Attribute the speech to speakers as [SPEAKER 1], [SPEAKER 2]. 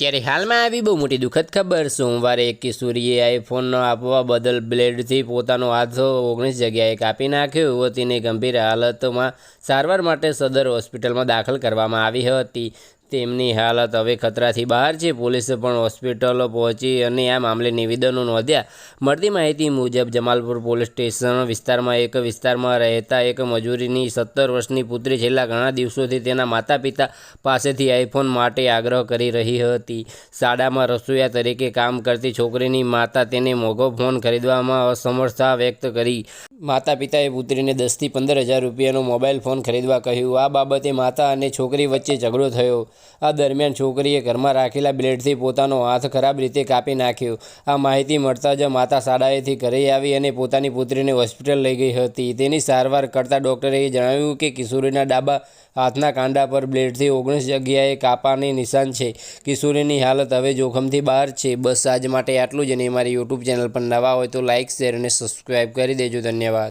[SPEAKER 1] ત્યારે હાલમાં આવી બહુ મોટી દુઃખદ ખબર. સોમવારે એક કિશોરીએ આઈફોન આપવા બદલ બ્લેડથી પોતાનો હાથ ઓગણીસ જગ્યાએ કાપી નાખ્યો. યુવતીને ગંભીર હાલતમાં સારવાર માટે સદર હોસ્પિટલમાં દાખલ કરવામાં આવી હતી. તેમની હાલત હવે ખતરાથી બહાર છે. પોલીસે પણ હોસ્પિટલો પહોંચી અને આ મામલે નિવેદનો નોંધ્યા. મળતી માહિતી મુજબ, જમાલપુર પોલીસ સ્ટેશન વિસ્તારમાં એક વિસ્તારમાં રહેતા એક મજૂરીની સત્તર વર્ષની પુત્રી છેલ્લા ઘણા દિવસોથી તેના માતા પિતા પાસેથી આઈફોન માટે આગ્રહ કરી રહી હતી. શાળામાં રસોઈયા તરીકે કામ કરતી છોકરીની માતા તેને મોંઘો ફોન ખરીદવામાં અસમર્થતા વ્યક્ત કરી. માતા પિતાએ પુત્રીને દસથી પંદર હજાર રૂપિયાનો મોબાઈલ ફોન ખરીદવા કહ્યું. આ બાબતે માતા અને છોકરી વચ્ચે ઝઘડો થયો. આ દરમિયાન છોકરીએ ઘરમાં રાખેલા બ્લેડથી પોતાનો હાથ ખરાબ રીતે કાપી નાખ્યો. આ માહિતી મળતા જ માતા શાળાએથી ઘરે આવી અને પોતાની પુત્રીને હોસ્પિટલ લઈ ગઈ હતી. તેની સારવાર કરતા ડૉક્ટરે જણાવ્યું કે કિશોરીના ડાબા હાથના કાંડા પર બ્લેડથી ઓગણીસ જગ્યાએ કાપાની નિશાન છે. કિશોરીની હાલત હવે જોખમથી બહાર છે. બસ આજ માટે આટલું જ અને મારી યુટ્યુબ ચેનલ પર નવા હોય તો લાઇક શેર અને સબસ્ક્રાઈબ કરી દેજો. ધન્યવાદ.